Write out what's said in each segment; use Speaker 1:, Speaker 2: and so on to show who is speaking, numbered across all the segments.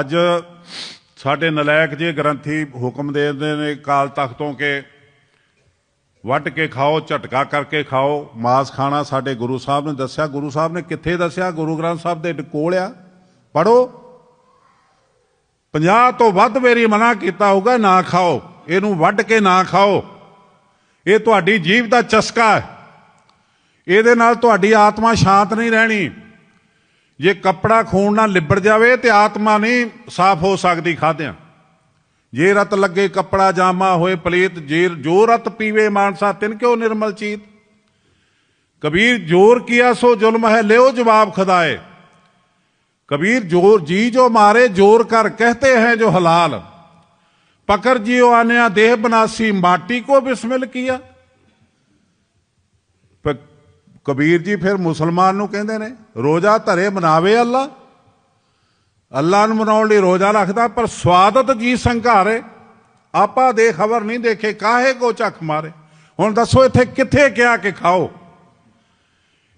Speaker 1: ਅੱਜ ਸਾਡੇ ਨਲਾਇਕ ਜੇ ਗ੍ਰੰਥੀ ਹੁਕਮ ਦੇ ਦਿੰਦੇ ਨੇ ਕਾਲ ਤਖਤੋਂ ਕੇ ਵੱਟ ਕੇ ਖਾਓ, ਝਟਕਾ ਕਰਕੇ ਖਾਓ। ਮਾਸ ਖਾਣਾ ਸਾਡੇ ਗੁਰੂ ਸਾਹਿਬ ਨੇ ਦੱਸਿਆ। ਗੁਰੂ ਸਾਹਿਬ ਨੇ ਕਿੱਥੇ ਦੱਸਿਆ? ਗੁਰੂ ਗ੍ਰੰਥ ਸਾਹਿਬ ਦੇ ਕੋਲ ਆ। ਪੜੋ 50 ਤੋਂ ਵੱਧ ਮੇਰੀ ਮਨਾ ਕੀਤਾ ਹੋਊਗਾ, ਨਾ ਖਾਓ। ਇਹਨੂੰ ਵੱਢ ਕੇ ਨਾ ਖਾਓ। ਇਹ ਤੁਹਾਡੀ ਜੀਵ ਦਾ ਚਸਕਾ ਹੈ। ਇਹਦੇ ਨਾਲ ਤੁਹਾਡੀ ਆਤਮਾ ਸ਼ਾਂਤ ਨਹੀਂ ਰਹਿਣੀ। ਜੇ ਕਪੜਾ ਖੂਨ ਨਾਲ ਲਿਬੜ ਜਾਵੇ ਤੇ ਆਤਮਾ ਨਹੀਂ ਸਾਫ਼ ਹੋ ਸਕਦੀ ਖਾਦਿਆਂ। ਜੇ ਰਤ ਲੱਗੇ ਕਪੜਾ ਜਾਮਾ ਹੋਏ ਪਲੀਤ, ਜੇ ਜੋ ਰਤ ਪੀਵੇ ਮਾਨਸਾ, ਤਿਨ ਕਿਉ ਨਿਰਮਲ ਚੀਤ? ਕਬੀਰ ਜੋਰ ਕੀਆ ਸੋ ਜ਼ੁਲਮ ਹੈ, ਲਿਓ ਜਵਾਬ ਖਦਾਏ। ਕਬੀਰ ਜੋਰ ਜੀ ਜੋ ਮਾਰੇ, ਜੋਰ ਕਰ ਕਹਤੇ ਹੈ ਜੋ ਹਲਾਲ। ਪਕਰ ਜਿਉ ਆਨਿਆ ਦੇਹ ਬਨਾਸੀ, ਮਾਟੀ ਕੋ ਬਿਸਮਿਲ ਕੀਆ। ਕਬੀਰ ਜੀ ਫਿਰ ਮੁਸਲਮਾਨ ਨੂੰ ਕਹਿੰਦੇ ਨੇ, ਰੋਜ਼ਾ ਧਰੇ ਮਨਾਵੇ ਅੱਲਾ। ਅੱਲਾ ਨੂੰ ਮਨਾਉਣ ਲਈ ਰੋਜ਼ਾ ਰੱਖਦਾ, ਪਰ ਸਵਾਦਤ ਜੀ ਸੰਘਾਰੇ ਆਪਾ ਦੇ ਖਬਰ ਨਹੀਂ ਦੇਖੇ, ਕਾਹੇ ਕੋ ਚੱਖ ਮਾਰੇ। ਹੁਣ ਦੱਸੋ ਇੱਥੇ ਕਿੱਥੇ ਕਿਹਾ ਕਿ ਖਾਓ?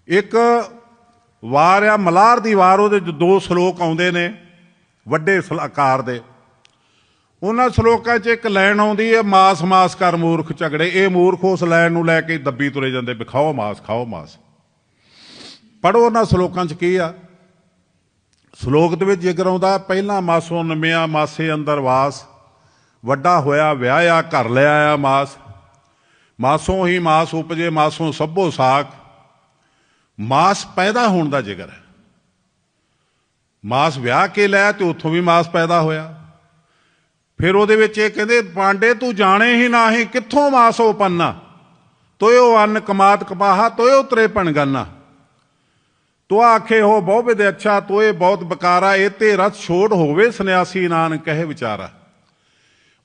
Speaker 1: ਇੱਕ ਵਾਰ ਆ ਮਲਾਰ ਦੀ ਵਾਰ, ਉਹਦੇ ਦੋ ਸ਼ਲੋਕ ਆਉਂਦੇ ਨੇ, ਵੱਡੇ ਸਲ- ਆਕਾਰ ਦੇ। ਉਹਨਾਂ ਸ਼ਲੋਕਾਂ 'ਚ ਇੱਕ ਲਾਈਨ ਆਉਂਦੀ ਹੈ, ਮਾਸ ਮਾਸ ਕਰ ਮੂਰਖ ਝਗੜੇ। ਇਹ ਮੂਰਖ ਉਸ ਲਾਈਨ ਨੂੰ ਲੈ ਕੇ ਦੱਬੀ ਤੁਰੇ ਜਾਂਦੇ ਵੀ ਖਾਓ ਮਾਸ ਖਾਓ ਮਾਸ। ਪੜੋ ਉਹਨਾਂ ਸ਼ਲੋਕਾਂ 'ਚ ਕੀ ਆ? ਸ਼ਲੋਕ ਦੇ ਵਿੱਚ ਜ਼ਿਕਰ ਆਉਂਦਾ, ਪਹਿਲਾਂ ਮਾਸੋਂ ਨਮਿਆ, ਮਾਸੇ ਅੰਦਰ ਵਾਸ, ਵੱਡਾ ਹੋਇਆ, ਵਿਆਹਿਆ, ਘਰ ਲੈ ਆਇਆ ਮਾਸ। ਮਾਸੋਂ ਹੀ ਮਾਸ ਉਪਜੇ, ਮਾਸੋਂ ਸਭੋ ਸਾਖ। ਮਾਸ ਪੈਦਾ ਹੋਣ ਦਾ ਜ਼ਿਕਰ ਹੈ। ਮਾਸ ਵਿਆਹ ਕੇ ਲਿਆ ਤੇ ਉੱਥੋਂ ਵੀ ਮਾਸ ਪੈਦਾ ਹੋਇਆ। ਫਿਰ ਉਹਦੇ ਵਿੱਚ ਇਹ ਕਹਿੰਦੇ ਪਾਂਡੇ ਤੂੰ ਜਾਣੇ ਹੀ ਨਾ ਹੀ ਕਿੱਥੋਂ ਮਾਸੋ ਪੰਨਾ? ਤੋਇਓ ਅੰਨ ਕਮਾਤ ਕਪਾਹਾ, ਤੋਇਓ ਤਰੇ ਗੰਨਾ। ਤੋ ਆਖੇ, ਹੋ ਬਹੁ ਵਿਦ ਅੱਛਾ, ਤੋਏ ਬਹੁਤ ਬਕਾਰਾ, ਇਹ ਤੇ ਰਸ ਛੋੜ ਹੋਵੇ ਸੰਿਆਸੀ ਨਾਨਕ, ਕਹੇ ਵਿਚਾਰਾ।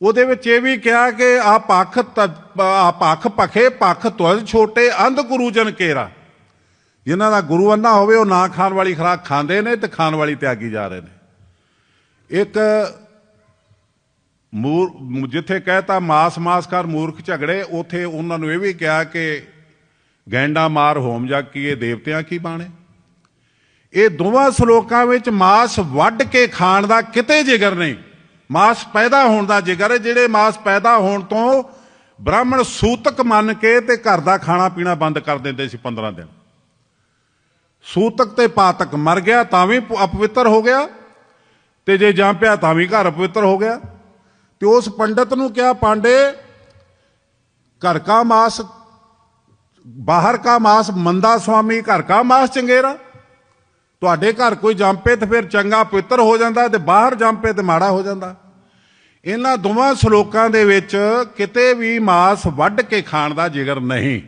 Speaker 1: ਉਹਦੇ ਵਿੱਚ ਇਹ ਵੀ ਕਿਹਾ ਕਿ ਆ ਪੱਖ ਤ- ਆ ਪੱਖ ਪਖੇ ਪੱਖ ਤੁਜ ਛੋਟੇ, ਅੰਧ ਗੁਰੂ ਜਨ ਕੇਰਾ। ਜਿਨ੍ਹਾਂ ਦਾ ਗੁਰੂ ਅੰਨਾ ਹੋਵੇ, ਉਹ ਨਾ ਖਾਣ ਵਾਲੀ ਖੁਰਾਕ ਖਾਂਦੇ ਨੇ ਤੇ ਖਾਣ ਵਾਲੀ ਤਿਆਗੀ ਜਾ ਰਹੇ ਨੇ। ਇੱਕ ਮੂਰ ਜਿੱਥੇ ਕਹਿਤਾ ਮਾਸ ਮਾਸ ਕਰ ਮੂਰਖ ਝਗੜੇ, ਉਥੇ ਉਹਨਾਂ ਨੂੰ ਇਹ ਵੀ ਕਿਹਾ ਕਿ ਗੈਂਡਾ ਮਾਰ ਹੋਮ ਜਗ ਕੀ, ਇਹ ਦੇਵਤਿਆਂ ਕੀ ਬਾਣੇ? ਇਹ ਦੋਵਾਂ ਸ਼ਲੋਕਾਂ ਵਿੱਚ ਮਾਸ ਵੱਢ ਕੇ ਖਾਣ ਦਾ ਕਿਤੇ ਜ਼ਿਕਰ ਨਹੀਂ। ਮਾਸ ਪੈਦਾ ਹੋਣ ਦਾ ਜ਼ਿਕਰ ਹੈ, ਜਿਹੜੇ ਮਾਸ ਪੈਦਾ ਹੋਣ ਤੋਂ ਬ੍ਰਾਹਮਣ ਸੂਤਕ ਮੰਨ ਕੇ ਤੇ ਘਰ ਦਾ ਖਾਣਾ ਪੀਣਾ ਬੰਦ ਕਰ ਦਿੰਦੇ ਸੀ 15 ਦਿਨ। ਸੂਤਕ ਤੇ ਪਾਤਕ ਮਰ ਗਿਆ, ਤਾਂ ਵੀ ਅਪਵਿੱਤਰ ਹੋ ਗਿਆ, ਤੇ ਜੇ ਜਾਂ ਪਿਆ ਤਾਂ ਵੀ ਘਰ ਅਪਵਿੱਤਰ ਹੋ ਗਿਆ। ਤੇ ਉਸ ਪੰਡਤ ਨੂੰ ਕਿਹਾ, ਪਾਂਡੇ, ਘਰ ਕਾ ਮਾਸ, ਬਾਹਰ ਕਾ ਮਾਸ, ਮੰਦਾ ਸੁਆਮੀ, ਘਰ ਕਾ ਮਾਸ ਚੰਗੇਰਾ। ਤੁਹਾਡੇ ਘਰ ਕੋਈ ਜੰਪੇ ਤੇ ਫਿਰ ਚੰਗਾ ਪਵਿੱਤਰ ਹੋ ਜਾਂਦਾ ਤੇ ਬਾਹਰ ਜੰਪੇ ਤੇ ਮਾੜਾ ਹੋ ਜਾਂਦਾ। ਇਹਨਾਂ ਦੋਵਾਂ ਸ਼ਲੋਕਾਂ ਦੇ ਵਿੱਚ ਕਿਤੇ ਵੀ ਮਾਸ ਵੱਢ ਕੇ ਖਾਣ ਦਾ ਜਿਗਰ ਨਹੀਂ।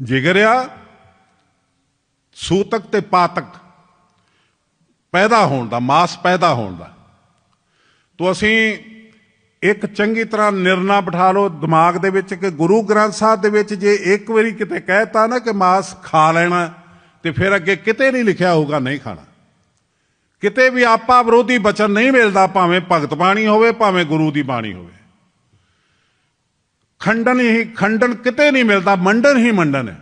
Speaker 1: ਜ਼ਿਕਰ ਆ ਸੂਤਕ ਤੇ ਪਾਤਕ ਪੈਦਾ ਹੋਣ ਦਾ, ਮਾਸ ਪੈਦਾ ਹੋਣ ਦਾ। ਤੋ ਅਸੀਂ ਇੱਕ ਚੰਗੀ ਤਰ੍ਹਾਂ ਨਿਰਣਾ ਬਿਠਾ ਲਓ। ਦਿਮਾਗ ਦੇ ਵਿੱਚ ਕਿ ਗੁਰੂ ਗ੍ਰੰਥ ਸਾਹਿਬ ਦੇ ਵਿੱਚ ਜੇ ਇੱਕ ਵਾਰੀ ਕਿਤੇ ਕਹਿਤਾ ਨਾ ਕਿ ਮਾਸ ਖਾ ਲੈਣਾ, ਤੇ ਫਿਰ ਅੱਗੇ ਕਿਤੇ ਨਹੀਂ ਲਿਖਿਆ ਹੋਊਗਾ, ਨਹੀਂ ਖਾਣਾ। ਕਿਤੇ ਵੀ ਆਪਾ ਵਿਰੋਧੀ ਬਚਨ ਨਹੀਂ ਮਿਲਦਾ, ਭਾਵੇਂ ਭਗਤ ਬਾਣੀ ਹੋਵੇ, ਭਾਵੇਂ ਗੁਰੂ ਦੀ ਬਾਣੀ ਹੋਵੇ। ਖੰਡਨ ਹੀ, ਖੰਡਨ ਕਿਤੇ ਨਹੀਂ ਮਿਲਦਾ, ਮੰਡਨ ਹੀ ਮੰਡਨ ਹੈ।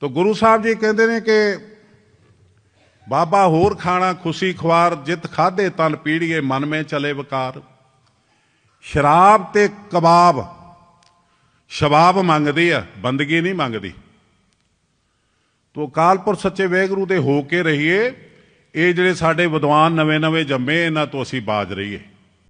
Speaker 1: ਤਾਂ ਗੁਰੂ ਸਾਹਿਬ ਜੀ ਕਹਿੰਦੇ ਨੇ ਕਿ ਬਾਬਾ ਹੋਰ ਖਾਣਾ ਖੁਸ਼ੀ ਖਵਾਰ ਜਿਤ ਖਾਦੇ ਤਨ ਪੀੜੀਏ, ਮਨ ਮੇ ਚਲੇ ਵਕਾਰ। ਸ਼ਰਾਬ ਤੇ ਕਬਾਬ, ਸ਼ਬਾਬ ਮੰਗਦੀ ਆ, ਬੰਦਗੀ ਨਹੀਂ ਮੰਗਦੀ। ਤੋ ਕਾਲਪੁਰ ਸੱਚੇ ਵੈਗਰੂ ਦੇ ਹੋ ਕੇ ਰਹੀਏ, ਇਹ ਜਿਹੜੇ ਸਾਡੇ ਵਿਦਵਾਨ ਨਵੇਂ ਨਵੇਂ ਜੰਮੇ, ਇਹਨਾਂ ਤੋਂ ਅਸੀਂ ਬਾਜ ਰਹੀਏ।